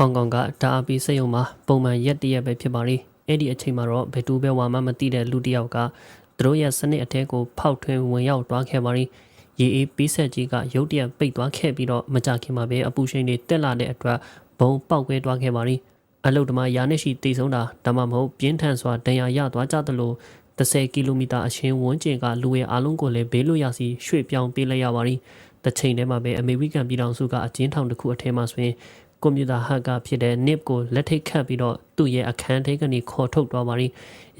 ဟောင်ကောင်ကတာအပီစက်ရုံမှာပုံမှန်ရက်တရက်ပဲဖြစ်ပါလိအဲ့ဒီအချိန်မှာတော့ဘယ်သူပဲဝါမှမသိတဲ့လူတစ်ယောက်ကသူတို့ရဲ့စနစ်အထက်ကိုဖောက်ထွင်းဝင်ရောက်သွားခဲ့ပါလိရေအေးပေးဆက်ကြီးကရုတ်တရက်ပိတ်သွားခဲ့ပြီးတော့မကြခင်မှာပဲအပူရှိန်တွေတက်လာတဲ့အတွက်ဘုံပေါက်ကွဲသွားခဲ့ပါလိအလုတ်တမရာနဲ့ရှိတိတ်ဆုံးတာဒါမှမဟုတ်ပြင်းထန်စွာဒဏ်ရာရသွားကြသလို30ကီလိုမီတာအရှင်းဝန်းကျင်ကလူရဲ့အားလုံးကိုလည်းဘေးလွတ်ရာစီရွှေ့ပြောင်းပေးလိုက်ရပါလိတစ်ချိန်တည်းမှာပဲအမေရိကန်ပြည်ထောင်စုကအကျဉ်းထောင်တစ်ခုအထက်မှာဆိုရင် ကွန်ပျူတာဟက်ကဖြစ်တဲ့ NIP ကိုလက်ထိတ်ခတ်ပြီးတော့သူ့ရဲ့အခန်းထဲကနေခေါ်ထုတ်သွားပါလိ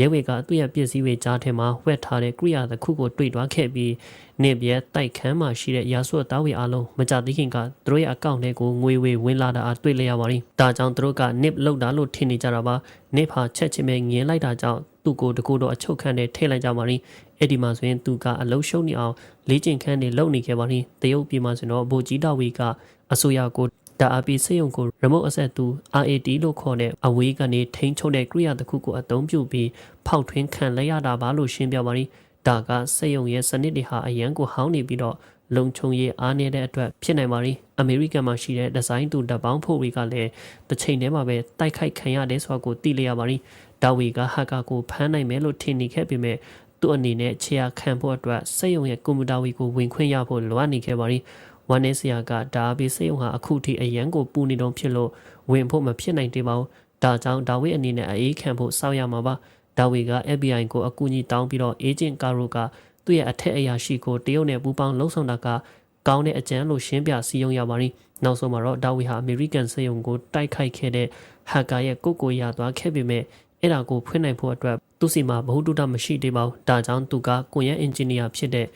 ရဲဝေကသူ့ရဲ့ပစ္စည်းတွေကြားထဲမှာဝှက်ထားတဲ့ကိရိယာတစ်ခုကိုတွေ့သွားခဲ့ပြီး NIP ရဲ့တိုက်ခန်းမှာရှိတဲ့ရာစွတ်သားဝေအားလုံးမကြသေးခင်ကသူတို့ရဲ့အကောင့်ထဲကိုငွေဝေဝင်လာတာအားတွေ့လျက်ပါလိဒါကြောင့်သူတို့က NIP လောက်တာလို့ထင်နေကြတာပါ NIP ဟာချက်ချင်းပဲငင်းလိုက်တာကြောင့်သူ့ကိုတကူတော့အချုပ်ခန်းထဲထည့်လိုက်ကြပါလိအဲ့ဒီမှာဆိုရင်သူကအလုံးရှုံနေအောင်လေ့ကျင့်ခန်းတွေလုပ်နေခဲ့ပါလိတရုတ်ပြည်မှာဆိုတော့ဗိုလ်ကြီးတော်ဝီကအစိုးရကို ဒါအပီစေယုံကို remote access သူ RAT လို့ခေါ်တဲ့အဝေးကနေထိန်းချုပ်တဲ့ကိရိယာတစ်ခုကိုအသုံးပြုပြီးဖောက်ထွင်းခံလိုက်ရတာပါလို့ရှင်းပြပါလိဒါကစေယုံရဲ့စနစ်တွေဟာအရန်ကိုဟောင်းနေပြီးတော့လုံခြုံရေးအားနည်းတဲ့အတွက်ဖြစ်နိုင်ပါလိအမေရိကန်မှာရှိတဲ့ဒီဇိုင်းတူဓာတ်ပေါင်းဖို့တွေကလည်းတစ်ချိန်တည်းမှာပဲတိုက်ခိုက်ခံရတယ်ဆိုတာကိုသိလျက်ပါလိဒါဝီကဟက်ကာကိုဖမ်းနိုင်မယ်လို့ထင်နေခဲ့ပေမဲ့သူ့အနေနဲ့ခြေရာခံဖို့အတွက်စေယုံရဲ့ကွန်ပျူတာဝီကိုဝင်ခွင့်ရဖို့လိုအပ်နေခဲ့ပါလိ ဝမ်းနေစရာကဒါအပီစေယုံဟာအခုထိအရန်ကိုပူနေတော့ဖြစ်လို့ဝင်ဖို့မဖြစ်နိုင်သေးပါဘူးဒါကြောင့်ဒါဝိအနေနဲ့အေးခံဖို့စောင့်ရမှာပါဒါဝီက FBI ကိုအကူအညီတောင်းပြီးတော့အေဂျင့်ကာရိုကသူ့ရဲ့အထက်အရာရှိကိုတရုတ်နဲ့ပူးပေါင်းလှုံ့ဆော်တာကကောင်းတဲ့အကြမ်းလို့ရှင်းပြစည်းရုံးရပါလိနောက်ဆုံးမှာတော့ဒါဝီဟာအမေရိကန်စေယုံကိုတိုက်ခိုက်ခဲ့တဲ့ဟက်ကာရဲ့ကိုကိုရသွားခဲ့ပေမဲ့အဲ့ဒါကိုဖွင့်နိုင်ဖို့အတွက်သူ့စီမှာဘ ഹു တုတမရှိသေးပါဘူးဒါကြောင့်သူကကွန်ရက်အင်ဂျင်နီယာဖြစ်တဲ့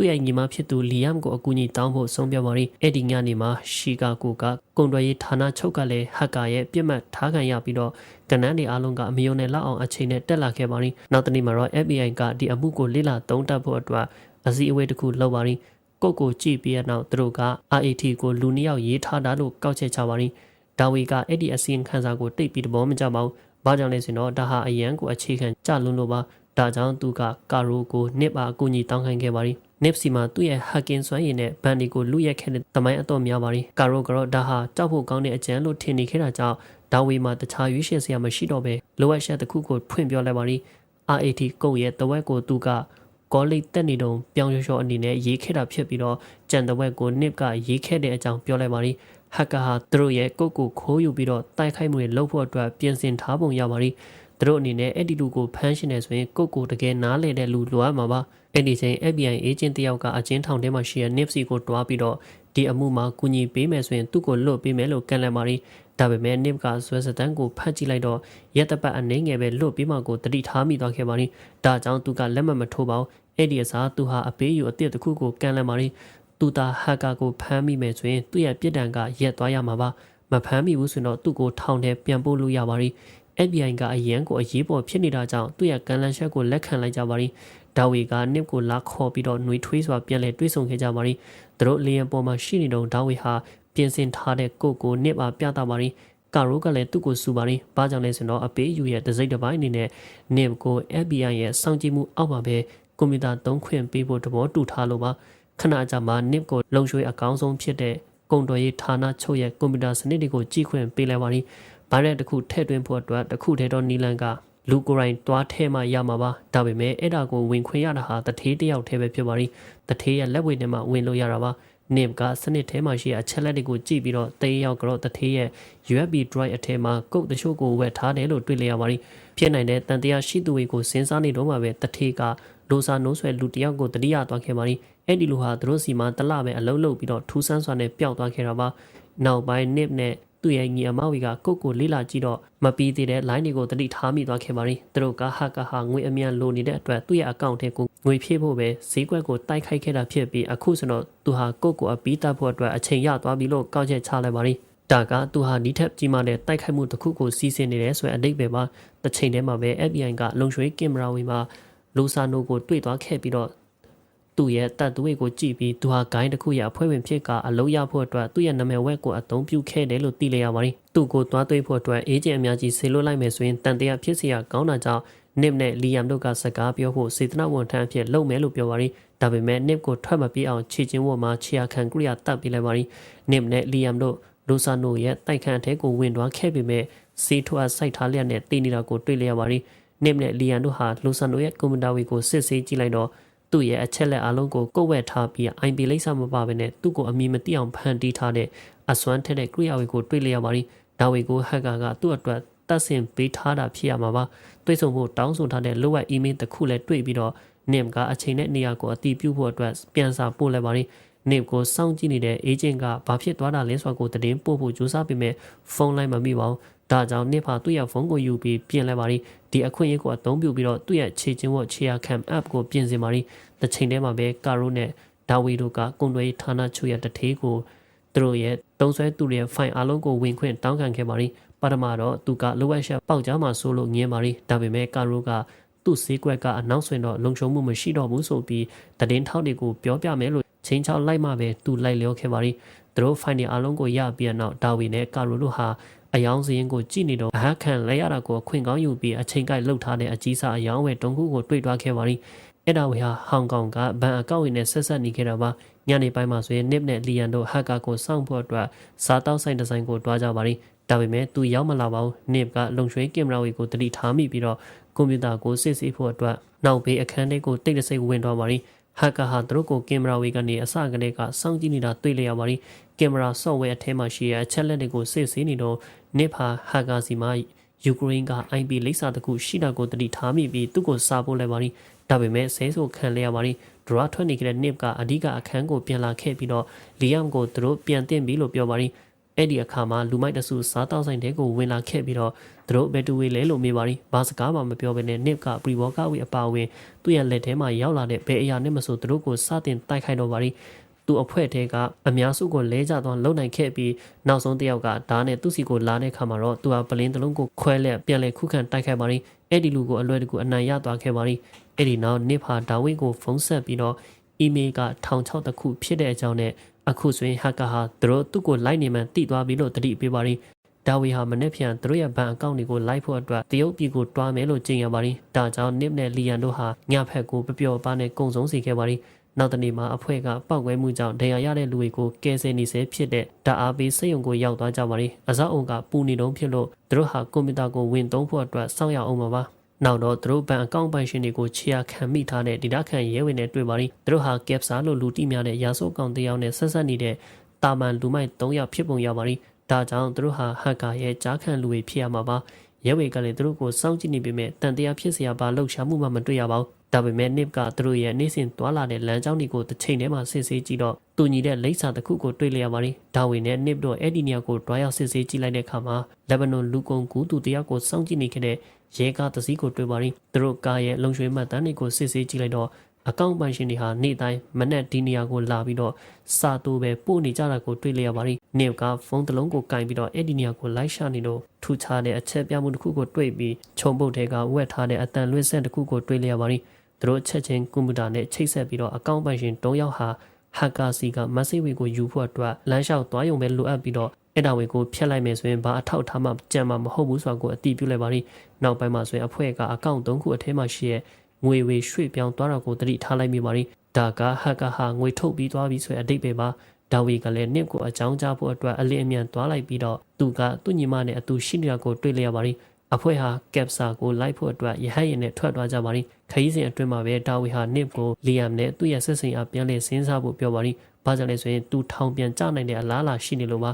သူ့ရဲ့ညီမဖြစ်သူလီယမ်ကိုအကူအညီတောင်းဖို့ဆုံးဖြတ်ပါရီအဲ့ဒီညနေမှာရှီကာကိုကကွန်တွယ်ရေးဌာနချုပ်ကလည်းဟက်ကာရဲ့ပြစ်မှတ်ထားခံရပြီးတော့ကနန်းတွေအားလုံးကအမယုံနဲ့လောက်အောင်အချိန်နဲ့တက်လာခဲ့ပါရီနောက်တနေ့မှာတော့ FBI ကဒီအမှုကိုလေ့လာသုံးသပ်ဖို့အတွက်အစည်းအဝေးတစ်ခုလုပ်ပါရီကိုကိုကြည့်ပြီးတဲ့နောက်သူတို့က RAT ကိုလူနှစ်ယောက်ရေးထားတာလို့ကောက်ချက်ချပါရီဒါဝီကအဲ့ဒီအစီရင်ခံစာကိုတိတ်ပြီးတဘောမကြပါဘူး။ဘာကြောင့်လဲဆိုတော့ဒါဟာအရန်ကိုအခြေခံကြလွန်းလို့ပါ။ဒါကြောင့်သူကကာရိုကိုနစ်ပါအကူအညီတောင်းခိုင်းခဲ့ပါရီန စ်စီမှာသူ့ရဲ့ဟက်ကင်စွမ်းရည်နဲ့ဘန်ဒီကိုလူရက်ခဲ့တဲ့တမိုင်းအတော့များပါရီကာရိုကတော့ဒါဟာကြောက်ဖို့ကောင်းတဲ့အကြံလို့ထင်နေခဲ့တာကြောင့်ဒါဝေမှာတခြားရွေးချယ်စရာမရှိတော့ပဲလိုအပ်ချက်တစ်ခုကိုဖွင့်ပြောလိုက်ပါရီ RAT ကုတ်ရဲ့တဝက်ကိုသူကကောလိပ်တက်နေတုံပြောင်းရွှေ့ရွှေ့အနေနဲ့ရေးခဲ့တာဖြစ်ပြီးတော့ကြံတဝက်ကိုနစ်ကရေးခဲ့တဲ့အကြောင်းပြောလိုက်ပါရီဟက်ကာဟာသူတို့ရဲ့ကုတ်ကိုခိုးယူပြီးတော့တိုက်ခိုက်မှုတွေလုပ်ဖို့အတွက်ပြင်ဆင်ထားပုံရပါရီသူတို့အနေနဲ့အဲ့ဒီလူကိုဖမ်းရှင်နေဆိုရင်ကိုကိုတကယ်နားလေတဲ့လူလိုအပ်မှာပါ အဲ့ဒီချိန် FBI agent တယောက်ကအချင်းထောင်ထဲမှာရှိတဲ့ Nipsey ကိုတွားပြီးတော့ဒီအမှုမှာကူညီပေးမယ်ဆိုရင်သူ့ကိုလွတ်ပေးမယ်လို့ကန့်လန့်ပါရီဒါပေမဲ့ Nip ကဆွဲစတန်းကိုဖတ်ကြည့်လိုက်တော့ရက်တပတ်အနေငယ်ပဲလွတ်ပြီးမှကိုတတိထားမိသွားခဲ့ပါရီဒါကြောင့်သူကလက်မှတ်မထိုးပါဘူးအဲ့ဒီအစားသူဟာအပေးယူအစ်စ်တစ်ခုကိုကန့်လန့်ပါရီသူသာဟက်ကာကိုဖမ်းမိမယ်ဆိုရင်သူ့ရဲ့ပြစ်ဒဏ်ကရက်သွားရမှာပါမဖမ်းမိဘူးဆိုတော့သူ့ကိုထောင်ထဲပြန်ပို့လို့ရပါရီ FBI ကအရန်ကိုအရေးပေါ်ဖြစ်နေတာကြောင့်သူ့ရဲ့ကန်လန်ရှက်ကိုလက်ခံလိုက်ကြပါရီ ဒါဝီကနစ်ကိုလာခေါ်ပြီးတော့နှွေထွေးစွာပြန်လဲတွေးဆုံခဲ့ကြပါရီသူတို့လေယာဉ်ပေါ်မှာရှိနေတော့ဒါဝီဟာပြင်ဆင်ထားတဲ့ကိုကိုနစ်ပါပြတာပါရီကာရိုကလည်းသူ့ကိုစူပါရီဘာကြောင့်လဲဆိုတော့အပေးယူရဲ့ဒစိမ့်တစ်ပိုင်းအနေနဲ့နစ်ကို FBI ရဲ့စောင့်ကြည့်မှုအောက်မှာပဲကွန်ပျူတာသုံးခွင့်ပေးဖို့တဘောတူထားလို့ပါခဏကြာမှနစ်ကိုလုံရွှေအကောင်းဆုံးဖြစ်တဲ့ကုန်တော်ရေးဌာနချုပ်ရဲ့ကွန်ပျူတာစနစ်တွေကိုကြည့်ခွင့်ပေးလိုက်ပါရီဗိုင်းရပ်တစ်ခုထည့်သွင်းဖို့အတွက်တစ်ခုတည်းသောနီလန်က လူကိုယ်တိုင်တွားထဲမှရမှာပါဒါပေမဲ့အဲ့ဒါကိုဝင်ခွင့်ရတာဟာတထေးတယောက်တည်းပဲဖြစ်ပါလိတထေးရဲ့လက်ဝဲထဲမှာဝင်လို့ရတာပါနစ်ကစနစ်ထဲမှာရှိတဲ့အချက်လက်တွေကိုကြည့်ပြီးတော့တေးရောက်ကတော့တထေးရဲ့ USB drive အထဲမှာကုတ်တချို့ကိုဝယ်ထားတယ်လို့တွေ့လျက်ပါလိဖြစ်နိုင်တဲ့တန်တရားရှိသူတွေကိုစဉ်းစားနေတော့မှပဲတထေးကလိုစာနိုးဆွဲလူတယောက်ကိုတတိယသွားခဲ့ပါလိအဲ့ဒီလိုဟာသူတို့စီမှာတလပဲအလုံးလုံးပြီးတော့ထူးဆန်းစွာနဲ့ပျောက်သွားခဲ့တာပါနောက်ပိုင်းနစ်နဲ့ သူ့ရဲ့ညီအမဝီကကုတ်ကိုလေးလာကြည့်တော့မပြီးသေးတဲ့ line တွေကိုတတိထားမိသွားခဲ့ပါရီသူတို့ကဟာကဟာငွေအမြန်လိုနေတဲ့အတွက်သူ့ရဲ့အကောင့်ထဲကိုငွေဖြည့်ဖို့ပဲဈေးကွက်ကိုတိုက်ခိုက်ခဲ့တာဖြစ်ပြီးအခုဆိုတော့သူဟာကုတ်ကိုအပီးတတ်ဖို့အတွက်အချိန်ရသွားပြီလို့ကောက်ချက်ချလိုက်ပါရီဒါကသူဟာနီးထက်ကြီးမားတဲ့တိုက်ခိုက်မှုတစ်ခုကိုစီးဆင်းနေတယ်ဆိုတဲ့အတိတ်ပဲမှာတစ်ချိန်တည်းမှာပဲ FBI ကလုံရွှေကင်မရာဝီမှာလူဆာနိုကိုတွေ့သွားခဲ့ပြီးတော့ သူ့ရဲ့တပ်သွေးကိုကြည့်ပြီးသူဟာဂိုင်းတစ်ခုရဲ့အဖွဲ့ဝင်ဖြစ်ကအလုံးရဖို့အတွက်သူ့ရဲ့နာမည်ဝက်ကိုအသုံးပြုခဲ့တယ်လို့သိလိုက်ရပါတယ်။သူ့ကိုသွားသွေးဖို့အတွက်အေဂျင့်အများကြီးဆေလွတ်လိုက်မယ်ဆိုရင်တန်တရားဖြစ်စရာကောင်းတာကြောင့်နစ်နဲ့လီယမ်တို့ကစကားပြောဖို့စေတနာဝန်ထမ်းအဖြစ်လုပ်မယ်လို့ပြောပါရီဒါပေမဲ့နစ်ကိုထွက်မပြေးအောင်ခြေချင်းဝတ်မှာခြေရခံကရိယာတပ်ပေးလိုက်ပါရီနစ်နဲ့လီယမ်တို့လူဆာနိုရဲ့တိုက်ခန့်အထဲကိုဝင်သွားခဲ့ပေမဲ့စီထွာစိုက်ထားလျက်နဲ့တည်နေတာကိုတွေ့လျက်ပါရီနစ်နဲ့လီယန်တို့ဟာလူဆာနိုရဲ့ကွန်ပျူတာဝေကိုစစ်ဆေးကြည့်လိုက်တော့ သူ့ရဲ့အချက်လက်အလုံးကိုကုတ်ဝက်ထားပြီး IP လိပ်စာမပါဘဲနဲ့သူ့ကိုအမီမသိအောင်ဖန်တီးထားတဲ့အစွမ်းထက်တဲ့ကိရိယာဝေကိုတွေ့လျက်ပါရီဒါဝေကိုဟက်ကာကသူ့အတွက်တတ်ဆင်ပေးထားတာဖြစ်ရမှာပါတွေးဆုံဖို့တောင်းဆိုထားတဲ့လိုအပ် email တစ်ခုလည်းတွေ့ပြီးတော့နင်ကအချိန်နဲ့နေရာကိုအတီးပြုတ်ဖို့အတွက်ပြန်စာပို့လိုက်ပါရီနစ်ကိုစောင့်ကြည့်နေတဲ့အေဂျင့်ကဘာဖြစ်သွားတာလဲဆိုတာကိုသတင်းပို့ဖို့ကြိုးစားပေမဲ့ဖုန်းလိုင်းမမိပါဘူး။ ဒါကြောင့်နစ်ဖာသူ့ရဲ့ဖုန်းကိုယူပြီးပြင်လိုက်ပါရီဒီအခွင့်အရေးကိုအသုံးပြုပြီးတော့သူ့ရဲ့ခြေချင်းဝတ်ခြေရခံ app ကိုပြင်ဆင်ပါရီတစ်ချိန်တည်းမှာပဲကာရိုနဲ့ဒါဝီတို့ကကွန်တွေဌာနချုပ်ရဲ့တထေးကိုသူတို့ရဲ့တုံးဆွဲသူတွေရဲ့ file အလုံးကိုဝင်ခွင့်တောင်းခံခဲ့ပါရီပထမတော့သူကလိုအပ်ချက်ပေါက်ကြားမှာဆိုလို့ငင်းပါရီဒါပေမဲ့ကာရိုကသူ့ဈေးကွက်ကအနောက်ဆွင်တော့လုံခြုံမှုမရှိတော့ဘူးဆိုပြီးတည်င်းထောက်တွေကိုပြောပြမယ်လို့ချင်းချောက်လိုက်မှပဲသူလိုက်လျောခဲ့ပါရီသူတို့ဖိုင်နယ်အလုံးကိုရပြီးနောက်ဒါဝီနဲ့ကာရိုတို့ဟာ အယောင်စရင်ကိုကြည့်နေတော့အဟခံလဲရတာကိုအခွင့်ကောင်းယူပြီးအချိန်ကိုက်လှုပ်ထားတဲ့အကြီးစားအယောင်ဝဲတုံးခုကိုတွေ့သွားခဲ့ပါရီအဲ့ဒါဝေဟာဟောင်ကောင်ကဘန်အကောက်ဝင်နဲ့ဆက်ဆက်နေခဲ့တာပါညနေပိုင်းမှာဆိုရင်နစ်နဲ့လီယန်တို့ဟက်ကာကိုစောင့်ဖို့အတွက်စားတောက်ဆိုင်ဒီဇိုင်းကိုတွားကြပါရီဒါပေမဲ့သူရောက်မလာပါဘူးနစ်ကလုံရွှေကင်မရာဝေကိုတတိထားမိပြီးတော့ကွန်ပျူတာကိုစစ်ဆေးဖို့အတွက်နောက်ဘေးအခန်းထဲကိုတိတ်တဆိတ်ဝင်သွားပါရီ ဟက်ကာဟာသူတို့ကိုကင်မရာဝေကနေအစကတည်းကစောင့်ကြည့်နေတာတွေ့လျက်ပါရီကင်မရာ software အထဲမှာရှိတဲ့အချက်လက်တွေကိုစစ်ဆေးနေတော့နစ်ဖာဟက်ကာစီမှာယူကရိန်းက IP လိပ်စာတစ်ခုရှိတာကိုတတိထားမိပြီးသူ့ကိုစာပို့လိုက်ပါရီဒါပေမဲ့ဆဲဆိုခံလျက်ပါရီဒရာထွက်နေကြတဲ့နစ်ကအဓိကအခန်းကိုပြန်လာခဲ့ပြီးတော့လီယမ်ကိုသူတို့ပြန်တင်ပြီလို့ပြောပါရီ အဲ့ဒီအခါမှာလူမိုက်တဆူစားတောက်ဆိုင်တဲကိုဝင်လာခဲ့ပြီးတော့သူတို့ဘယ်တူဝေးလဲလို့မေးပါရီဘာစကားမှမပြောဘဲနဲ့နစ်ကပရီဘောကဝေအပါဝင်သူ့ရဲ့လက်ထဲမှာရောက်လာတဲ့ဘယ်အရာနဲ့မဆိုသူတို့ကိုစတင်တိုက်ခိုက်တော့ပါရီသူအဖွဲ့ထဲကအများစုကိုလဲကျသွားလုံနိုင်ခဲ့ပြီးနောက်ဆုံးတစ်ယောက်ကဓာတ်နဲ့သူ့စီကိုလာတဲ့ခါမှာတော့သူဟာပလင်းတလုံးကိုခွဲလက်ပြန်လဲခုခံတိုက်ခိုက်ပါရီအဲ့ဒီလူကိုအလွယ်တကူအနိုင်ရသွားခဲ့ပါရီအဲ့ဒီနောက်နစ်ဖာဒါဝိတ်ကိုဖုန်းဆက်ပြီးတော့အီးမေးလ်ကထောင်ချောက်တစ်ခုဖြစ်တဲ့အကြောင်းနဲ့ အခုဆိုရင်ဟက်ကာဟာသူတို့သူ့ကိုလိုက်နေမှန်တိသွားပြီလို့တတိပေးပါရီဒါဝီဟာမနေ့ဖြန်သူတို့ရဲ့ဘဏ်အကောင့်တွေကိုလိုက်ဖို့အတွက်တရုတ်ပြည်ကိုတွားမယ်လို့ကြေညာပါရီဒါကြောင့်နစ်နဲ့လီယန်တို့ဟာညဖက်ကိုပျော်ပါနဲ့ကုံဆုံးစီခဲ့ပါရီနောက်တနေ့မှာအဖွဲ့ကပောက်ကွဲမှုကြောင့်ဒဏ်ရာရတဲ့လူတွေကိုကယ်ဆယ်နေစေဖြစ်တဲ့ဓာအားပေးစိတ်ုံကိုရောက်သွားကြပါရီအစောအုံကပူနေတုံးဖြစ်လို့သူတို့ဟာကွန်ပျူတာကိုဝင်သုံးဖို့အတွက်စောင့်ရအောင်ပါပါ နောက်တော့သူတို့ဘဏ်အကောင့်ပိုင်ရှင်တွေကိုခြေရာခံမိထားတဲ့ဒေတာခံရဲဝင်တွေတွေ့ပါရင်သူတို့ဟာကက်ဆာလို့လူတိများတဲ့ရာစုပ်ကောင်တယောက်နဲ့ဆက်ဆက်နေတဲ့တာမန်လူမိုက်၃ယောက်ဖြစ်ပုံရပါရင်ဒါကြောင့်သူတို့ဟာဟက်ကာရဲ့ကြားခံလူတွေဖြစ်ရမှာပါရဲဝေကလည်းသူတို့ကိုစောင့်ကြည့်နေပေမဲ့တန်တရားဖြစ်စရာဘာလှုပ်ရှားမှုမှမတွေ့ရပါဘူး။ဒါပေမဲ့ Nip ကသူတို့ရဲ့နေ့စဉ်သွာလာတဲ့လမ်းကြောင်းတွေကိုတစ်ချိန်တည်းမှာစစ်ဆေးကြည့်တော့သူညီတဲ့လိပ်စာတစ်ခုကိုတွေ့လျက်ပါရီဒါဝင်နဲ့ Nip တို့အဲ့ဒီနေရာကိုတွားရောက်စစ်ဆေးကြည့်လိုက်တဲ့အခါမှာလက်ဘနွန်လူကုန်ကူးသူတယောက်ကိုစောင့်ကြည့်နေခဲ့တဲ့ ရဲကားတစ်စီးကိုတွေ့ပါရီသူတို့ကားရဲ့လုံရွှေမှတ်တမ်းတွေကိုစစ်ဆေးကြည့်လိုက်တော့အကောင့်ပိုင်ရှင်တွေဟာနေ့တိုင်းမနက်ဒီနေရာကိုလာပြီးတော့စာတူပဲပို့နေကြတာကိုတွေ့လျက်ပါရီနေကဖုန်းတစ်လုံးကိုကင်ပြီးတော့အဲ့ဒီနေရာကိုလိုက်ရှာနေတော့ထူခြားတဲ့အချက်ပြမှုတစ်ခုကိုတွေ့ပြီးခြုံပုတ်ထဲကဝက်ထားတဲ့အတန်လွင့်ဆက်တစ်ခုကိုတွေ့လျက်ပါရီသူတို့ချက်ချင်းကွန်ပျူတာနဲ့ချိတ်ဆက်ပြီးတော့အကောင့်ပိုင်ရှင်၃ယောက်ဟာဟက်ကာစီကမက်ဆေ့ဝေကိုယူဖို့အတွက်လမ်းလျှောက်သွားရုံပဲလိုအပ်ပြီးတော့ အဲ့ဒါဝေကိုဖျက်လိုက်မယ်ဆိုရင်ဘာအထောက်ထားမှကြံမှာမဟုတ်ဘူးဆိုတာကိုအတိပြုလိုက်ပါလိနောက်ပိုင်းမှာဆိုရင်အဖွဲ့ကအကောင့်၃ခုအထဲမှာရှိရဲ့ငွေဝေရွှေ့ပြောင်းသွားတာကိုတတိထားလိုက်မိပါလိဒါကဟက်ကာဟာငွေထုတ်ပြီးသွားပြီဆိုရင်အတိတ်ပဲပါဒါဝီကလည်းနစ်ကိုအကြောင်းကြားဖို့အတွက်အလင်းအမြန်သွားလိုက်ပြီးတော့သူကသူ့ညီမနဲ့အတူရှိနေတာကိုတွေ့လျက်ပါလိအဖွဲ့ဟာကက်ပစာကိုလိုက်ဖို့အတွက်ရဟတ်ရင်နဲ့ထွက်သွားကြပါလိခရီးစဉ်အတွင်းမှာပဲဒါဝီဟာနစ်ကိုလီယမ်နဲ့သူ့ရဲ့ဆက်စိမ်အားပြန်လည်စဉ်းစားဖို့ပြောပါလိဘာကြောင့်လဲဆိုရင်သူထောင်ပြန်ကျနိုင်တဲ့အလားအလာရှိနေလို့ပါ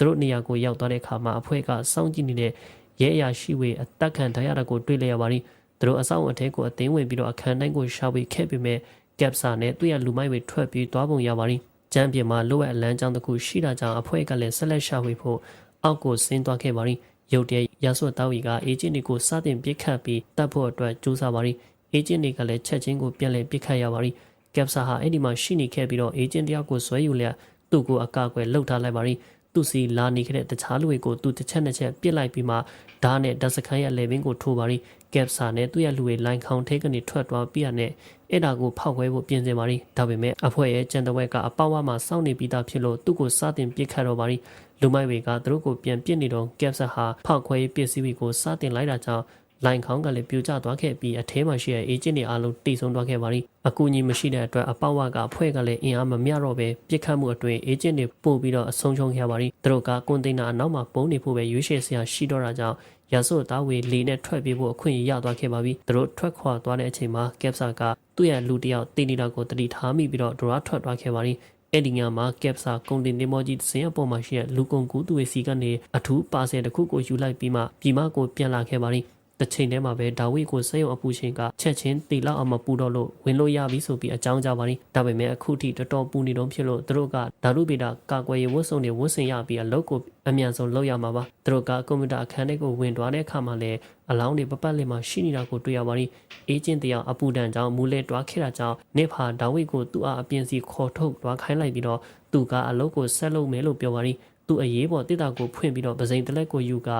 သူတို့နေရာကိုရောက်သွားတဲ့အခါမှာအဖွဲ့ကစောင့်ကြည့်နေတဲ့ရဲအရာရှိဝေအသက်ခံထားရတာကိုတွေ့လျက်ပါလိသူတို့အဆောင်အထက်ကိုအသိဝင်ပြီးတော့အခန်းတိုင်းကိုရှာဖွေခဲ့ပေမဲ့ကက်ပစာနဲ့သူ့ရဲ့လူမိုက်ဝေထွက်ပြီးသွားပုံရပါလိကျမ်းပြင်မှာလိုအပ်အလန်းကြောင်းတစ်ခုရှိတာကြောင့်အဖွဲ့ကလည်းဆက်လက်ရှာဖွေဖို့အောက်ကိုဆင်းသွားခဲ့ပါလိရုတ်တရက်ရာဆွတ်တောက်ရီကအေဂျင့်တွေကိုစတင်ပစ်ခတ်ပြီးတပ်ဖို့အတွက်ကြိုးစားပါရီအေဂျင့်တွေကလည်းချက်ချင်းကိုပြန်လည်ပစ်ခတ်ရပါရီကက်ပစာဟာအဲ့ဒီမှာရှိနေခဲ့ပြီးတော့အေဂျင့်တယောက်ကိုဆွဲယူလျက်သူ့ကိုအကာအကွယ်လှုပ်ထားလိုက်ပါရီ သူစီလာနေခဲ့တဲ့တခြားလူတွေကိုသူတစ်ချက်နှစ်ချက်ပစ်လိုက်ပြီးမှဓာတ်နဲ့ဓာတ်စခန်းရဲ့လေဘင်းကိုထိုးပါရီကက်ပစာနဲ့သူ့ရဲ့လူတွေလိုင်ခေါင်ထဲကနေထွက်သွားပြီးရတဲ့အဲ့ဒါကိုဖောက်ခွဲဖို့ပြင်ဆင်ပါရီဒါပေမဲ့အဖွဲ့ရဲ့ကြံတဝက်ကအပေါက်ဝါမှာစောင့်နေပြီးသားဖြစ်လို့သူ့ကိုစတင်ပစ်ခတ်တော့ပါရီလူမိုက်တွေကသူတို့ကိုပြန်ပစ်နေတော့ကက်ဆာဟာဖောက်ခွဲရေးပစ္စည်းတွေကိုစတင်လိုက်တာကြောင့် လိုင်ခေါင်းကလည်းပြိုကျသွားခဲ့ပြီးအထဲမှာရှိတဲ့အေဂျင့်တွေအားလုံးတိတ်ဆုံးသွားခဲ့ပါပြီအကူအညီမရှိတဲ့အတွက်အပေါဝကအဖွဲ့ကလည်းအင်အားမမျှတော့ပဲပြစ်ခတ်မှုအတွင်းအေဂျင့်တွေပို့ပြီးတော့အဆုံးရှုံးခဲ့ပါပြီသူတို့ကကွန်တိန်နာအနောက်မှာပုံနေဖို့ပဲရွေးချယ်စရာရှိတော့တာကြောင့်ရဆို့သားဝေလေနဲ့ထွက်ပြေးဖို့အခွင့်အရေးရသွားခဲ့ပါပြီသူတို့ထွက်ခွာသွားတဲ့အချိန်မှာကက်ပစာကသူ့ရဲ့လူတစ်ယောက်တည်နေတာကိုတတိထားမိပြီးတော့ဒရာထွက်သွားခဲ့ပါပြီအဲ့ဒီညမှာကက်ပစာကုန်တင်နေမောကြီးစင်အပေါ်မှာရှိတဲ့လူကုန်ကူးသူတွေစီကနေအထူးပါဆယ်တစ်ခုကိုယူလိုက်ပြီးမှပြည်မကိုပြန်လာခဲ့ပါပြီ တစ်ချိန်တည်းမှာပဲဒါဝိကိုစက်ရုံအပူရှင်ကချက်ချင်းတီလောက်အောင်မပူတော့လို့ဝင်လို့ရပြီဆိုပြီးအကြောင်းကြားပါလိဒါပေမဲ့အခုထိတော်တော်ပူနေတော့ဖြစ်လို့သူတို့ကဓာတုဗေဒကာကွယ်ရေးဝတ်စုံတွေဝတ်ဆင်ရပြီးအလုပ်ကိုအမြန်ဆုံးလုပ်ရမှာပါသူတို့ကကွန်ပျူတာအခန်းထဲကိုဝင်သွားတဲ့အခါမှာလည်းအလောင်းတွေပပတ်လည်မှာရှိနေတာကိုတွေ့ရပါလိအေဂျင့်တရားအပူဒဏ်ကြောင့်မူလဲတွားခဲ့တာကြောင့်နေဖာဒါဝိကိုသူ့အားအပြင်စီခေါ်ထုတ်တွားခိုင်းလိုက်ပြီးတော့သူကအလုပ်ကိုဆက်လုပ်မယ်လို့ပြောပါလိ သူအရေးပေါ်တစ်တာကိုဖွင့်ပြီးတော့ပစိန်တလက်ကိုယူက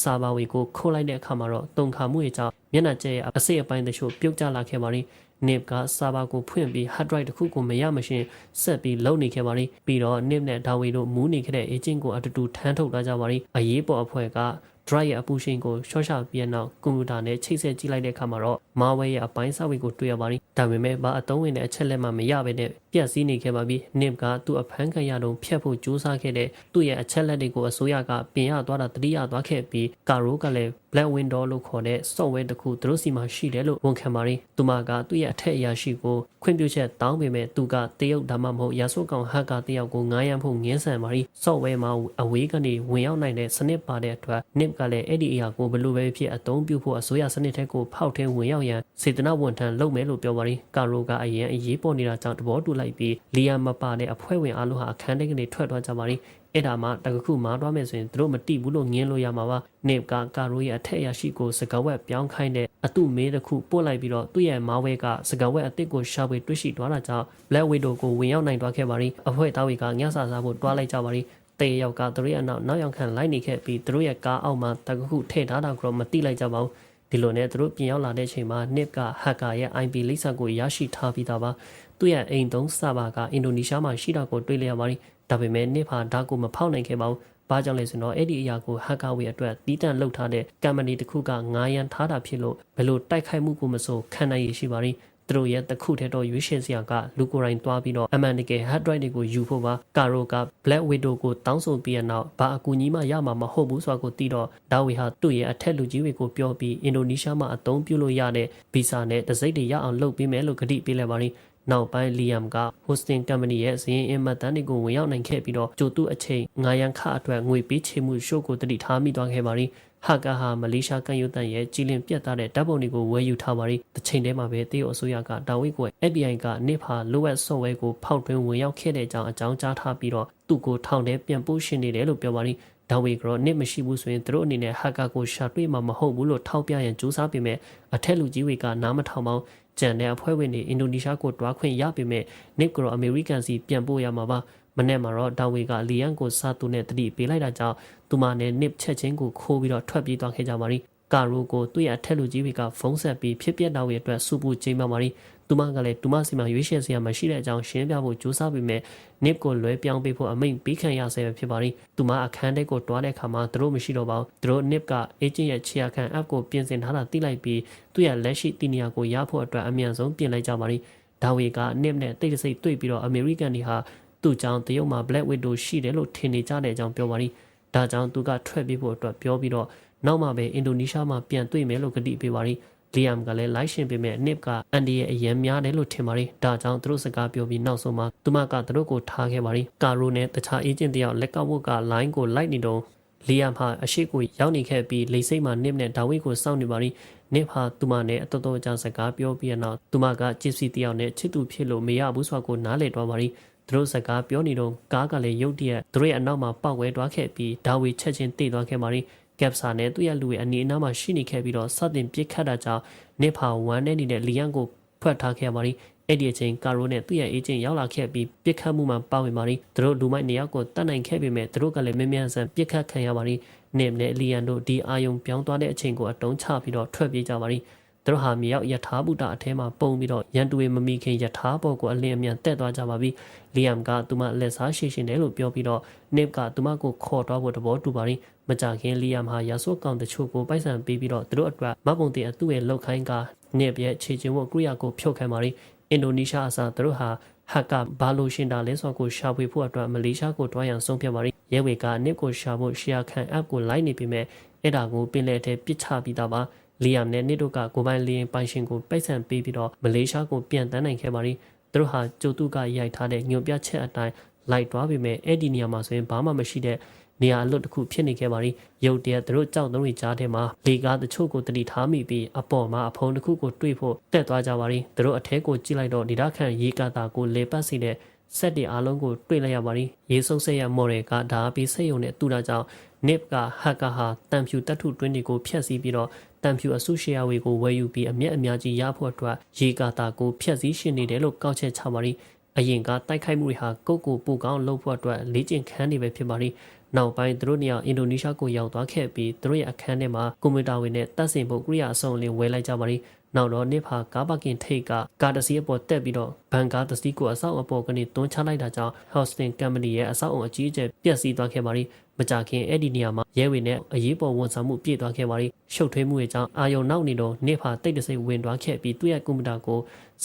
စာပါဝေကိုခိုးလိုက်တဲ့အခါမှာတော့တုံခါမှုရဲ့ကြောင့်မျက်နှာကျဲရဲ့အစိတ်အပိုင်းတချို့ပြုတ်ကျလာခဲ့ပါလိနစ်ကစာပါကိုဖွင့်ပြီး hard drive တစ်ခုကိုမရမရှင်ဆက်ပြီးလုံနေခဲ့ပါလိပြီးတော့နစ်နဲ့ဒါဝေတို့မူးနေခဲ့တဲ့ agent ကိုအတူတူထမ်းထုတ်လာကြပါလိအရေးပေါ်အဖွဲ့က drive ရဲ့အပူရှင်ကိုရှော့ချပြီးနောက်ကွန်ပျူတာနဲ့ချိတ်ဆက်ကြည့်လိုက်တဲ့အခါမှာတော့ Marvel ရဲ့အပိုင်းစာဝေကိုတွေ့ရပါလိဒါပေမဲ့ဘာအသုံးဝင်တဲ့အချက်လက်မှမရဘဲနဲ့ပြက်စီးနေခဲ့ပါပြီ။ Nip ကသူ့အဖမ်းခံရတုန်းဖျက်ဖို့ကြိုးစားခဲ့တဲ့သူ့ရဲ့အချက်လက်တွေကိုအစိုးရကပြင်ရသွားတာတတိယသွားခဲ့ပြီး Caro ကလည်း Black Window လို့ခေါ်တဲ့ software တစ်ခုသူတို့စီမှာရှိတယ်လို့ဝန်ခံပါရီ။သူမကသူ့ရဲ့အထက်အရာရှိကိုခွင့်ပြုချက်တောင်းပေမဲ့သူကတရုတ်ဒါမှမဟုတ်ရာစုကောင်ဟက်ကာတယောက်ကိုငားရမ်းဖို့ငင်းဆန်ပါရီ။ software မှာအဝေးကနေဝင်ရောက်နိုင်တဲ့စနစ်ပါတဲ့အတွက် Nip ကလည်းအဲ့ဒီအရာကိုဘယ်လိုပဲဖြစ်အသုံးပြုဖို့အစိုးရစနစ်ထက်ကိုဖောက်ထင်းဝင်ရောက်ရန်စေတနာဝန်ထမ်းလုပ်မယ်လို့ပြောပါရီ။ကာရိုကအရင်အရေးပေါ်နေတာကြောင့်တဘောတူလိုက်ပြီးလီယာမပါတဲ့အဖွဲ့ဝင်အားလုံးဟာအခန်းထဲကနေထွက်သွားကြပါရီ အဲ့ဒါမှတကခုမားသွားမယ်ဆိုရင်သူတို့မတိဘူးလို့ငင်းလို့ရမှာပါနေကကာရိုရဲ့အထက်အရာရှိကိုစကဝက်ပြောင်းခိုင်းတဲ့အတုမေးတစ်ခုပို့လိုက်ပြီးတော့သူ့ရဲ့မာဝဲကစကဝက်အစ်စ်ကိုရှာဖွေတွေ့ရှိသွားတာကြောင့် Black Widow ကိုဝင်ရောက်နိုင်သွားခဲ့ပါရီအဖွဲ့သားတွေကညစာစားဖို့တွားလိုက်ကြပါရီတေရောက်ကသူတို့ရဲ့နောက်နောက်ရောက်ခံလိုက်နေခဲ့ပြီးသူတို့ရဲ့ကားအောက်မှာတကခုထည့်ထားတာကိုမသိလိုက်ကြပါဘူးဒီလိုနဲ့သူတို့ပြင်ရောက်လာတဲ့အချိန်မှာ Nip က hacker ရဲ့ IP လိပ်စာကိုရရှိထားပြီးသားပါသူ့ရဲ့အိမ်သုံးစာပါကအင်ဒိုနီးရှားမှာရှိတာကိုတွေ့လျက်ပါရီ ဒါပေမဲ့ Nip ဟာဒါကိုမဖောက်နိုင်ခဲ့ပါဘူးဘာကြောင့်လဲဆိုတော့အဲ့ဒီအရာကို hacker ဝေအတွက်တီးတန့်လှုပ်ထားတဲ့ company တစ်ခုကငားရန်ထားတာဖြစ်လို့ဘယ်လိုတိုက်ခိုက်မှုကိုမဆိုခံနိုင်ရရှိပါရီသူတို့ရဲ့တခုထဲတော့ရွေးရှင်စရာကလူကိုယ်တိုင်တွားပြီးတော့အမှန်တကယ် hard drive တွေကိုယူဖို့ပါကာရိုက Black Widow ကိုတောင်းဆိုပြီးတဲ့နောက်ဘာအကူအညီမှရမှာမဟုတ်ဘူးဆိုတာကိုသိတော့ဒါဝီဟာသူ့ရဲ့အထက်လူကြီးတွေကိုပြောပြီးအင်ဒိုနီးရှားမှာအသုံးပြုလို့ရတဲ့ဗီဇာနဲ့တစိမ့်တွေရအောင်လုပ်ပေးမယ်လို့ကတိပေးလိုက်ပါရီ နောက်ပိုင်းလီယမ်က hosting company ရဲ့ဇင်းအင်မတန်တွေကိုဝင်ရောက်နိုင်ခဲ့ပြီးတော့ကြိုတူအချိန်ငါရန်ခအတွက်ငွေပေးချေမှုရှို့ကိုတတိထားမိသွားခဲ့ပါရီဟာကာဟာမလေးရှားကန်ယူတန်ရဲ့ကြီးလင်ပြတ်သားတဲ့ဓာတ်ပုံတွေကိုဝယ်ယူထားပါရီတစ်ချိန်တည်းမှာပဲတရုတ်အစိုးရကတာဝိကို FBI ကနစ်ဖာလိုအပ် software ကိုဖောက်ထွင်းဝင်ရောက်ခဲ့တဲ့အကြောင်းအကြောင်းကြားထားပြီးတော့သူ့ကိုထောင်ထဲပြန်ပို့ရှင်နေတယ်လို့ပြောပါရီဒါဝေကတော့နစ်မရှိဘူးဆိုရင်သူတို့အနေနဲ့ဟာကာကိုရှာတွေ့မှာမဟုတ်ဘူးလို့ထောက်ပြရန်ကြိုးစားပေမဲ့အထက်လူကြီးတွေကနားမထောင်ပေါင်း ကြံတဲ့အဖွဲ့ဝင်တွေအင်ဒိုနီးရှားကိုတွားခွင့်ရပေမဲ့နစ်ကတော့အမေရိကန်စီပြန်ပို့ရမှာပါမနေ့မှာတော့ဒါဝေကလီယန်ကိုစာသူနဲ့တတိပေးလိုက်တာကြောင့်သူမနဲ့နစ်ချက်ချင်းကိုခိုးပြီးတော့ထွက်ပြေးသွားခဲ့ကြပါရီကာရိုကိုသူ့ရဲ့အထက်လူကြီးတွေကဖုန်းဆက်ပြီးဖြစ်ပျက်တာတွေအတွက်စူပူချိန်ပါပါရီ သူမကလည်းသူမစီမှာရွေးချယ်စရာမရှိတဲ့အကြောင်းရှင်းပြဖို့ကြိုးစားပေမဲ့နစ်ကိုလွဲပြောင်းပေးဖို့အမိန့်ပေးခံရဆဲဖြစ်ပါရီသူမအခန်းထဲကိုတွားတဲ့အခါမှာသူတို့မရှိတော့ပါဘူးသူတို့နစ်ကအေဂျင့်ရဲ့ခြေအခန်း app ကိုပြင်ဆင်ထားတာသိလိုက်ပြီးသူ့ရဲ့လက်ရှိတီနီယာကိုရဖို့အတွက်အမြန်ဆုံးပြင်လိုက်ကြပါရီဒါဝေကနစ်နဲ့တိတ်တဆိတ်တွေ့ပြီးတော့အမေရိကန်တွေဟာသူ့ကြောင့်တရုတ်မှာ Black Widow ရှိတယ်လို့ထင်နေကြတဲ့အကြောင်းပြောပါရီဒါကြောင့်သူကထွက်ပြေးဖို့အတွက်ပြောပြီးတော့နောက်မှပဲအင်ဒိုနီးရှားမှာပြန်တွေ့မယ်လို့ကတိပေးပါရီ လီယမ်ကလည်းလိုက်ရှင်ပေမဲ့နစ်ကအန်ဒီရဲ့အရင်များတယ်လို့ထင်ပါရီဒါကြောင့်သူတို့စကားပြောပြီးနောက်ဆုံးမှာသူမကသူတို့ကိုထားခဲ့ပါရီကာရိုနဲ့တခြားအေဂျင့်တယောက်လက်ကဝတ်ကလိုင်းကိုလိုက်နေတော့လီယမ်ဟာအရှိကိုရောက်နေခဲ့ပြီးလိစိတ်မှာနစ်နဲ့ဒါဝိကိုစောင့်နေပါရီနစ်ဟာသူမနဲ့အတော်တော်ကြာစကားပြောပြီးနောက်သူမကဂျစ်စီတယောက်နဲ့ချစ်သူဖြစ်လို့မရဘူးဆိုတာကိုနားလည်သွားပါရီသူတို့စကားပြောနေတော့ကားကလည်းရုတ်တရက်သူတို့ရဲ့အနောက်မှာပောက်ဝဲသွားခဲ့ပြီးဒါဝီချက်ချင်းတိတ်သွားခဲ့ပါရီ ကက်ပစာနဲ့သူ့ရဲ့လူရဲ့အနေအနားမှာရှိနေခဲ့ပြီးတော့စတင်ပြစ်ခတ်တာကြောင့်နစ်ဖာဝမ်းနဲ့နေတဲ့လီယန်ကိုဖွက်ထားခဲ့ပါရီအဲ့ဒီအချိန်ကာရိုနဲ့သူ့ရဲ့အေဂျင့်ရောက်လာခဲ့ပြီးပြစ်ခတ်မှုမှာပါဝင်ပါရီသူတို့လူမိုက်နေရာကိုတတ်နိုင်ခဲ့ပေမဲ့သူတို့ကလည်းမင်းမြန်ဆန်ပြစ်ခတ်ခံရပါရီနစ်နဲ့လီယန်တို့ဒီအာယုံပြောင်းသွားတဲ့အချိန်ကိုအတုံးချပြီးတော့ထွက်ပြေးကြပါရီ သူတို့ဟာမြေရောက်ယထာဘုဒ္ဓအထဲမှာပုံပြီးတော့ရန်တူဝေမမီခင်ယထာဘောကိုအလင်းအမြန်တက်သွားကြပါပြီလီယမ်ကသူမလက်စားရှိရှင်တယ်လို့ပြောပြီးတော့နစ်ကသူမကိုခေါ်တော့ဖို့တဘောတူပါရင်မကြခင်လီယမ်ဟာရာဆိုးကောင်တချို့ကိုပိုက်ဆံပေးပြီးတော့သူတို့အတွက်မပုံတင်အသူ့ရဲ့လောက်ခိုင်းကနစ်ရဲ့ခြေချင်းဝကရိယာကိုဖြုတ်ခိုင်းပါရင်အင်ဒိုနီးရှားအစားသူတို့ဟာဟက်ကဘာလို့ရှင်တာလဲဆိုတော့ကိုရှာဖွေဖို့အတွက်မလေးရှားကိုတွားရန်ဆုံးဖြတ်ပါရင်ရဲဝေကအနစ်ကိုရှာဖို့ရှီယာခန် app ကိုလိုက်နေပြီမဲ့အဲ့ဒါကိုပင်လယ်ထဲပစ်ချပြီးသားပါ လီယမ်နဲ့နစ်တို့ကကိုပိုင်လီယင်ပိုင်ရှင်ကိုပိတ်ဆံပေးပြီးတော့မလေးရှားကိုပြန်တန်းနိုင်ခဲ့ပါရီသူတို့ဟာကျုပ်တုကရိုက်ထားတဲ့ညွန်ပြချက်အတိုင်းလိုက်သွားပြီမဲ့အဲ့ဒီနေရာမှာဆိုရင်ဘာမှမရှိတဲ့နေရာအလွတ်တစ်ခုဖြစ်နေခဲ့ပါရီရုတ်တရက်သူတို့ကြောက်သုံးတွေကြားထဲမှာလေကားတချို့ကိုတတိထားမိပြီးအပေါ်မှာအဖုံတစ်ခုကိုတွေးဖို့တက်သွားကြပါရီသူတို့အထဲကိုကြည့်လိုက်တော့ဒီဒါခန့်ရေကာတာကိုလေပတ်စီတဲ့ဆက်တွေအားလုံးကိုတွေ့လိုက်ရပါရီရေစုပ်ဆက်ရမော်ရယ်ကဒါအပြီးစိတ်ယုံနဲ့တူတာကြောင့် nip ကဟက်ကာဟာတန်ဖြူတက်ထုတွင်းတွေကိုဖျက်ဆီးပြီးတော့ တန်ဖြူအဆုရှေယာဝေကိုဝယ်ယူပြီးအမျက်အများကြီးရဖို့အတွက်ရေကာတာကိုဖျက်ဆီးရှင်နေတယ်လို့ကောက်ချက်ချပါရီအရင်ကတိုက်ခိုက်မှုတွေဟာကုတ်ကိုပူကောင်းလုပ်ဖို့အတွက်လေ့ကျင့်ခန်းနေပဲဖြစ်ပါရီနောက်ပိုင်းသူတို့နေရာအင်ဒိုနီးရှားကိုရောက်သွားခဲ့ပြီးသူတို့ရဲ့အခန်းထဲမှာကွန်ပျူတာဝင်နဲ့တပ်ဆင်ဖို့ကိရိယာအစုံအလင်ဝယ်လိုက်ကြပါရီ နောက်တော့နစ်ဖာကားပါကင်ထိတ်ကကားတစ်စီးအပေါ်တက်ပြီးတော့ဘန်ကားတစ်စီးကိုအဆောက်အပေါ်ကနေတွန်းချလိုက်တာကြောင့် Houston Company ရဲ့အဆောက်အုံအကြီးအကျယ်ပျက်စီးသွားခဲ့ပါရီမကြခင်အဲ့ဒီနေရာမှာရဲဝေနဲ့အရေးပေါ်ဝန်ဆောင်မှုပြည့်သွားခဲ့ပါရီရှုပ်ထွေးမှုတွေကြောင့်အာယုံနောက်နေတော့နစ်ဖာတိတ်တဆိတ်ဝင်သွားခဲ့ပြီးသူ့ရဲ့ကွန်ပျူတာကို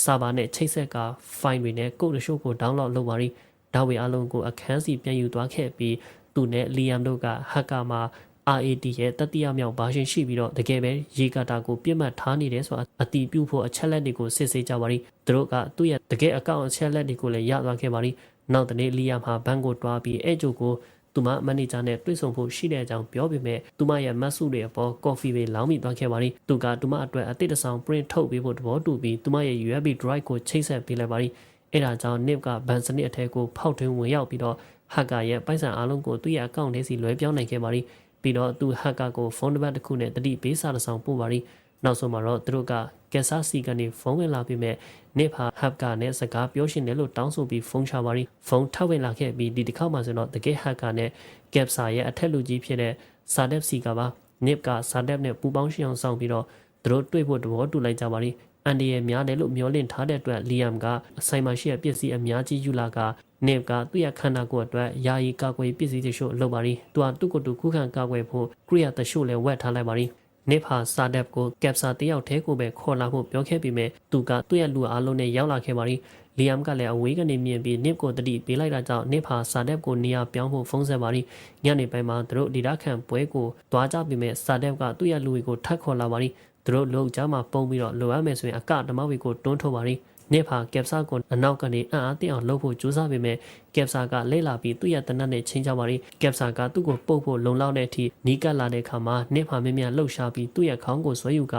စာပါနဲ့ချိတ်ဆက်ကဖိုင်တွေနဲ့ကုတ်တရှို့ကို download လုပ်ပါရီဒါဝေအလုံးကိုအခန်းစီပြန်ယူသွားခဲ့ပြီးသူနဲ့လီယမ်တို့ကဟက်ကာမှာ RAD ရဲ့တတိယမြောက်ဘာရှင်ရှိပြီးတော့တကယ်ပဲရေကာတာကိုပြစ်မှတ်ထားနေတယ်ဆိုတာအတီးပြုတ်ဖို့အချက်လက်တွေကိုစစ်ဆေးကြပါရီသူတို့ကသူ့ရဲ့တကယ်အကောင့်အချက်လက်တွေကိုလည်းရသွားခဲ့ပါရီနောက်တနေ့လီယမ်ဟာဘန်ကိုတွားပြီးအဲ့ကျိုကိုသူမမန်နေဂျာနဲ့တွေ့ဆုံဖို့ရှိတဲ့အကြောင်းပြောပေမဲ့သူမရဲ့မတ်စုတွေအပေါ်ကော်ဖီပဲလောင်းမိသွားခဲ့ပါရီသူကသူမအတွက်အသစ်တစ်ဆောင် print ထုတ်ပေးဖို့တဘောတူပြီးသူမရဲ့ USB drive ကိုချိတ်ဆက်ပေးလိုက်ပါရီအဲ့ဒါကြောင့် Nip ကဘန်စနစ်အထက်ကိုဖောက်ထွင်းဝင်ရောက်ပြီးတော့ဟက်ကာရဲ့ပိုက်ဆံအားလုံးကိုသူ့ရဲ့အကောင့်ထဲစီလွှဲပြောင်းနိုင်ခဲ့ပါရီ ပြီးတော့သူဟက်ကာကိုဖုန်းနံပါတ်တစ်ခုနဲ့တတိပေးစာတစ်ဆောင်ပို့ပါရီနောက်ဆုံးမှာတော့သူတို့ကကက်ဆာစီကနေဖုန်းဝင်လာပြီးမဲ့နေဖာဟပ်ကာနဲ့စကားပြောရှင်တယ်လို့တောင်းဆိုပြီးဖုန်းချပါရီဖုန်းထောက်ဝင်လာခဲ့ပြီးဒီတစ်ခေါက်မှဆိုတော့တကယ်ဟပ်ကာနဲ့ကက်ဆာရဲ့အထက်လူကြီးဖြစ်တဲ့စာဒက်စီကပါနစ်ကစာဒက်နဲ့ပူပေါင်းရှင်းအောင်ဆောင်ပြီးတော့သူတို့တွေ့ဖို့တဘောတူလိုက်ကြပါရီအန်ဒီရဲ့များတယ်လို့မျှော်လင့်ထားတဲ့အတွက်လီယမ်ကအဆိုင်မှာရှိတဲ့ပစ္စည်းအများကြီးယူလာက နေကသူ့ရဲ့ခန္ဓာကိုယ်အတွက်ယာယီကာကွယ်ပစ္စည်းတချို့လုပ်ပါရီသူကသူ့ကိုယ်သူခုခံကာကွယ်ဖို့ကရိယာတချို့လည်းဝက်ထားလိုက်ပါရီနေဖာစာဒက်ကိုကက်ပစာတယောက်တည်းကိုပဲခေါ်လာဖို့ပြောခဲ့ပြီးမြဲသူကသူ့ရဲ့လူအားလုံးနဲ့ရောက်လာခဲ့ပါရီလီယမ်ကလည်းအဝေးကနေမြင်ပြီးနစ်ကိုတတိပေးလိုက်တာကြောင့်နစ်ဖာစာဒက်ကိုနေရာပြောင်းဖို့ဖုန်းဆက်ပါရီညနေပိုင်းမှာသူတို့ဒီဒါခန့်ပွဲကိုသွားကြပြီးမြဲစာဒက်ကသူ့ရဲ့လူတွေကိုထပ်ခေါ်လာပါရီသူတို့လုံကြားမှာပုံပြီးတော့လိုအပ်မယ်ဆိုရင်အကဓမ္မဝေကိုတွန်းထုတ်ပါရီ နစ်ဖာကက်ပစာကိုအနောက်ကနေအံ့အားသင့်အောင်လှုပ်ဖို့ကြိုးစားပေမဲ့ကက်ပစာကလဲလာပြီးသူ့ရဲ့တနတ်နဲ့ချင်းချပါရီကက်ပစာကသူ့ကိုပုတ်ဖို့လုံလောက်တဲ့အထိနီးကပ်လာတဲ့အခါမှာနစ်ဖာမြမြလှုပ်ရှားပြီးသူ့ရဲ့ခေါင်းကိုဆွဲယူက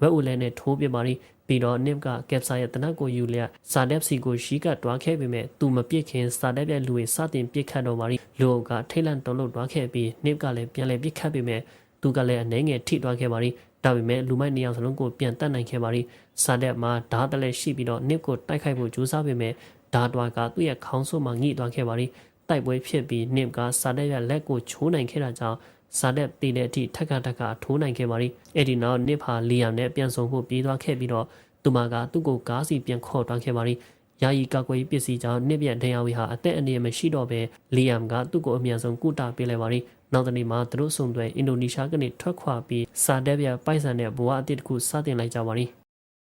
ဝက်ဦးလဲနဲ့ထိုးပြပါရီပြီးတော့နစ်ကကက်ပစာရဲ့တနတ်ကိုယူလျက်စာဒက်စီကိုရှီကတွားခဲ့ပေမဲ့သူမပြစ်ခင်စာဒက်ရဲ့လူတွေစတင်ပြစ်ခတ်တော့ပါရီလူကထိတ်လန့်တုန်လှုပ်တွားခဲ့ပြီးနစ်ကလည်းပြန်လဲပြစ်ခတ်ပေမဲ့သူကလည်းအနေငယ်ထိတွားခဲ့ပါရီ ဒါပေမဲ့လူမိုက်နေအောင်စလုံးကိုပြန်တတ်နိုင်ခဲ့ပါရီစာဒက်မှာဓာတ်တလဲရှိပြီးတော့နစ်ကိုတိုက်ခိုက်ဖို့ကြိုးစားပေမဲ့ဓာတ်တွားကသူ့ရဲ့ခေါင်းဆုပ်မှာငိသွားခဲ့ပါရီတိုက်ပွဲဖြစ်ပြီးနစ်ကစာဒက်ရဲ့လက်ကိုချိုးနိုင်ခဲ့တာကြောင့်စာဒက်တည်တဲ့အထိထက်ကထက်ကထိုးနိုင်ခဲ့ပါရီအဲ့ဒီနောက်နစ်ဖာလီယမ်နဲ့ပြန်ဆုံဖို့ပြေးသွားခဲ့ပြီးတော့သူမကသူ့ကိုကားစီပြန်ခေါ်သွားခဲ့ပါရီယာယီကာကွယ်ပစ္စည်းကြောင့်နစ်ပြတ်ဒဏ်ရာဝီဟာအသက်အန္တရာယ်မရှိတော့ဘဲလီယမ်ကသူ့ကိုအမြန်ဆုံးကုတာပေးလိုက်ပါရီ နောက်တနေ့မှာသူတို့ဆုံသွဲအင်ဒိုနီးရှားကနေထွက်ခွာပြီးစာတက်ပြပိုက်ဆန်တဲ့ဘဝအသစ်တစ်ခုစတင်လိုက်ကြပါရီ